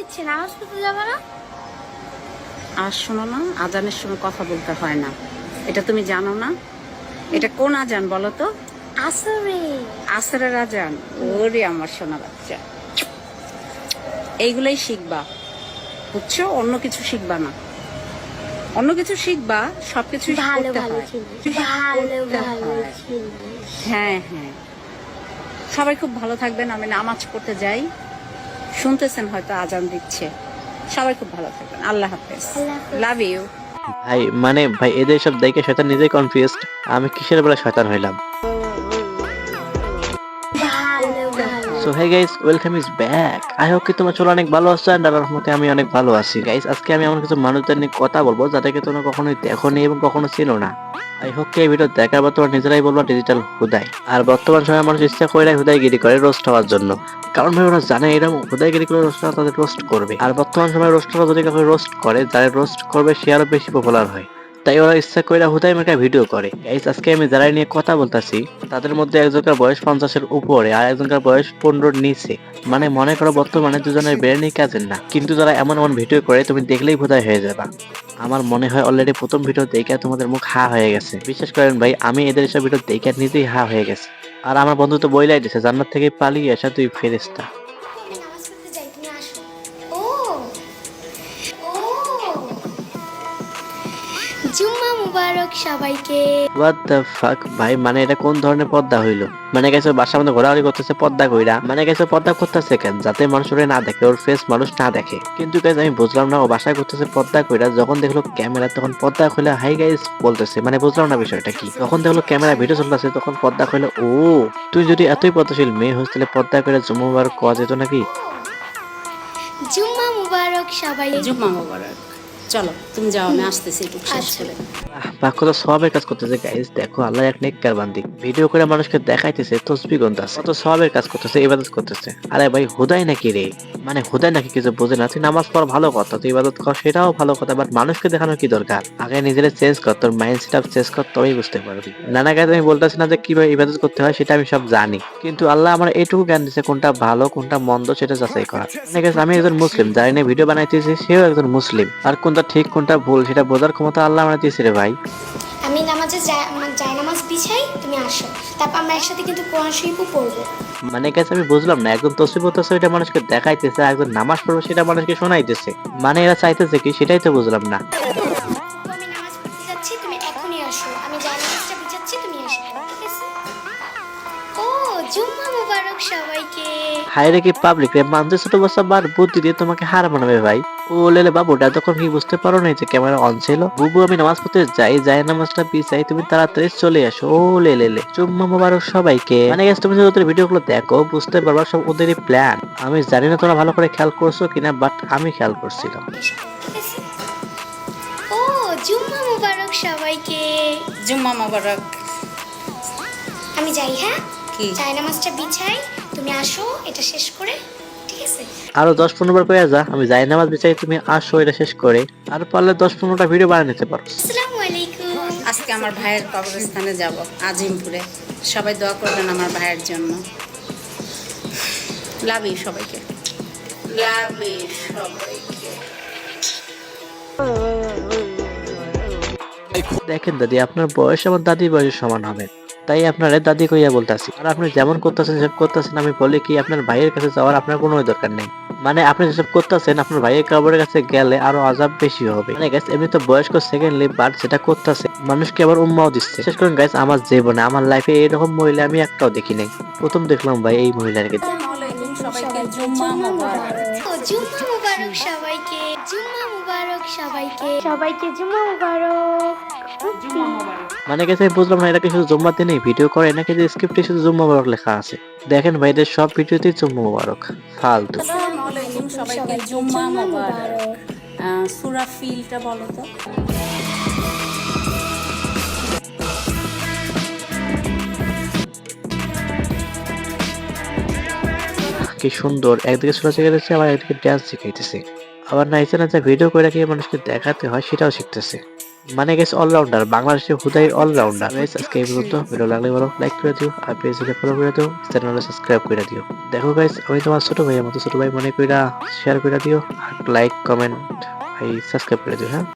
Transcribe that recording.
দিচ্ছে নামাজ পড়তে যাবে না। আর শোনো না আজানের সময় কথা বলতে হয় না। এটা তুমি জানো না। এটা কোন আজান বলো তো? আসরে আসরের আজান। ওরে আমার সোনা বাচ্চা। এইগুলোই শিখবা। বুঝছ? অন্য কিছু শিখবা না। অন্য কিছু শিখবা সবকিছু ভালো ভালো হয়। হয়। হ্যাঁ হ্যাঁ। সবাই খুব ভালো থাকবেন। আমি নামাজ পড়তে যাই। শুনতেছেন হয়তো আজান দিচ্ছে। সবাই খুব ভালো থাকবেন। আল্লাহ হাফেজ। লাভ ইউ ভাই মানে ভাই এদের সব দেখে শয়তান নিজেই কনফিউজড আমি কিসের বেলা শয়তান হইলাম? So hey guys welcome is back I hope কি চলো অনেক ভালো আছো এন্ড আল্লাহর রহমতে আমি অনেক ভালো আছি। গাইস আজকে আমি এমন কিছু মানুষদের নিয়ে কথা বলব যাদেরকে তোমরা কখনোই দেখোনি এবং কখনো ছিল না। আই হোপ কি এই ভিডিও দেখার পর তোমরা নিজেরাই বলব ডিজিটাল হুদাই। আর বর্তমান সময়ে মানুষ ইচ্ছা করে হুদাইগিরি করে রোস্ট হওয়ার জন্য। কারণ ভাই, ওরা জানে এরকম হুদাইগিরি করে রোস্ট তাদের রোস্ট করবে। আর বর্তমান সময়ে রোস্টরা যদি কাউকে রোস্ট করে, যারা রোস্ট করবে, সে আরও বেশি পপুলার হয়। তাই ওরা ইচ্ছা করে হুদাই মেকা ভিডিও করে। গাইস আজকে আমি যারা নিয়ে কথা বলতাছি, তাদের মধ্যে একজনকার বয়স পঞ্চাশের উপরে আর একজনকার বয়স পনেরোর নিচে। মানে মনে করো বর্তমানে দুজনের ব্রেনই কাজের না। কিন্তু যারা এমন এমন ভিডিও করে, তুমি দেখলেই বোধহয় হয়ে যাবা। আমার মনে হয় অলরেডি প্রথম ভিডিও দেখে তোমাদের মুখ হা হয়ে গেছে। বিশ্বাস করেন ভাই, আমি এদের সব ভিডিও দেখে নিজেই হা হয়ে গেছে। আর আমার বন্ধু তো বইলাই দিছে, জান্নাত থেকে পালিয়ে আসা তুই ফেরিস্তা জুম্মা মুবারক সবাইকে। হোয়াট দ্য ফাক ভাই মানে এটা কোন ধরনের পর্দা হইল? মানে গেছে বাসার মধ্যে ঘোরাঘুরি করতেছে পর্দা কইরা। মানে গেছে পর্দা করতেছে কেন? যাতে মানুষ ওরে না দেখে ওর ফেস মানুষ না দেখে। কিন্তু গাইজ আমি বুঝলাম না ও বাসায় করতেছে পর্দা কইরা। যখন দেখল ক্যামেরা তখন পর্দা খুলে হাই গাইজ বলতেছে। মানে বুঝলাম না বিষয়টা কি। যখন দেখল ক্যামেরা ভিডিও চলতেছে তখন পর্দা খুলে ও তুই যদি এতই পদ্মাশীল মেয়ে হোস তাহলে পর্দা করে জমুবার কওয়া যেত নাকি? জুম্মা মুবারক সবাই জুম্মা মোবারক। চলো তুমি যাও আমি আসতেছি একটু শেষ আচ্ছা। করে। বাক্য তো সবের কাজ করতেছে গাইজ দেখো আল্লাহ এক নেককার বান্দি। ভিডিও করে মানুষকে দেখাইতেছে তসবি গন্তাছে কত সবের কাজ করতেছে ইবাদত করতেছে। আরে ভাই হুদাই নাকি রে? মানে হুদাই নাকি কিছু বোঝে না। তুই নামাজ পড়া ভালো কথা তুই ইবাদত কর সেটাও ভালো কথা বাট মানুষকে দেখানোর কি দরকার? আগে নিজেরা চেঞ্জ কর তোর মাইন্ড সেট আপ চেঞ্জ কর তবেই বুঝতে পারবি। নানা গায়ে আমি বলতেছি না যে কীভাবে ইবাদত করতে হয় সেটা আমি সব জানি। কিন্তু আল্লাহ আমার এইটুকু জ্ঞান দিচ্ছে কোনটা ভালো কোনটা মন্দ সেটা যাচাই করা আমি একজন মুসলিম যারা নিয়ে ভিডিও বানাইতেছি সেও একজন মুসলিম। আর কোনটা ঠিক কোনটা ভুল সেটা বোঝার ক্ষমতা আল্লাহ আমার দিয়েছে রে ভাই। আমি নামাজে যাই যাই নামাজ বিছাই তুমি আসো। তারপর আমরা একসাথে কিন্তু কোরআন শরীফও পড়ব। মানে গেছে আমি বুঝলাম না একজন তসবি পড়তেছে ওইটা মানুষকে দেখাইতেছে আর একজন নামাজ পড়বে সেটা মানুষকে শোনাইতেছে। মানে এরা চাইতেছে কি সেটাই তো বুঝলাম না। আমি নামাজ পড়তে যাচ্ছি তুমি এখনই আসো। আমি যাই নামাজটা বিছাচ্ছি তুমি আসো। জুম্মা মুবারক সবাইকে। হায় রে কি পাবলিক রে মানুষ ছোট বসা বার বুদ্ধি দিয়ে তোমাকে হার মানাবে ভাই। ও লেলে বাবুটা তখন কি বুঝতে পারো না যে ক্যামেরা অন ছিল? বুবু আমি নামাজ পড়তে যাই যাই নামাজটা পিছাই তুমি তাড়াতাড়ি চলে আসো। ও লে লে লে চুম্মা মোবারক সবাইকে। মানে গেছে তুমি যদি ওদের ভিডিও গুলো দেখো বুঝতে পারবা সব ওদেরই প্ল্যান আমি জানি না তোমরা ভালো করে খেয়াল করছ কিনা বাট আমি খেয়াল করছিলাম। ও জুম্মা মুবারক সবাইকে। জুম্মা মোবারক। আমি যাই হ্যাঁ? কি? যাই নামাজটা বিছাই তুমি আসো এটা শেষ করে ঠিক আছে? আরও দশ পনেরো বার করে যা আমি বিচাই তুমি আসো এটা শেষ করে। আর পারলে দশ পনেরোটা ভিডিও বানিয়ে নিতে পারো। আসসালামু আলাইকুম। আজকে আমার ভাইয়ের কবরস্থানে যাব আজিমপুরে। সবাই দোয়া করবেন আমার ভাইয়ের জন্য। লাভ ইউ সবাইকে। লাভ ইউ সবাইকে। দেখেন দাদি আপনার বয়স আমার দাদির বয়সের সমান হবে। তাই আপনার দাদি কইয়া বলতাছি। আর আপনি যেমন করতেছেন সেসব করতেছেন আমি বলি কি আপনার ভাইয়ের কাছে যাওয়ার আপনার কোনো দরকার নেই। মানে আপনি যেসব করতেছেন আপনার ভাইয়ের কাপড়ের কাছে গেলে আরও আজাব বেশি হবে। মানে গাইস এমনি তো বয়স্ক সেকেন্ডলি বাট যেটা করতেছে। মানুষকে আবার উম্মাও দিচ্ছে। বিশেষ করে গাইস আমার জীবনে আমার লাইফে এরকম মহিলা আমি একটাও দেখি নাই। প্রথম দেখলাম ভাই এই মহিলাকে সবাইকে জুম্মা মোবারক। জুম্মা মুবারক। সবাইকে। জুম্মা মুবারক সবাইকে। সবাইকে জুম্মা মুবারক। মানে গেছে বুঝলাম না এটা কি শুধু জুম্মা দিনে ভিডিও করে নাকি যে স্ক্রিপ্টে শুধু জুম্মা মুবারক লেখা আছে? দেখেন ভাইদের সব ভিডিওতেই জুম্মা মুবারক। ফালতু। আসসালামু আলাইকুম সবাইকে জুম্মা মুবারক। সুরা ফিলটা বলো তো। কি সুন্দর। একদিকে ছোটা শিখাইতেছে আবার একদিকে ড্যান্স শিখাইতেছে। আবার নাইচে নাচে ভিডিও করে রাখিয়ে মানুষকে দেখাতে হয়, সেটাও শিখতেছে। মানে গেছে অলরাউন্ডার বাংলাদেশের হুদাই অলরাউন্ডার গাইস আজকে এই পর্যন্ত। ভিডিও লাগলে বলো লাইক করে দিও, আর পেজে ফলো করে দিও চ্যানেলে সাবস্ক্রাইব করে দিও। দেখো গাইস আমি তোমার ছোট ভাই মতো, ছোট ভাই মনে কইরা শেয়ার করে দিও, আর লাইক কমেন্ট ভাই সাবস্ক্রাইব করে দিও হ্যাঁ?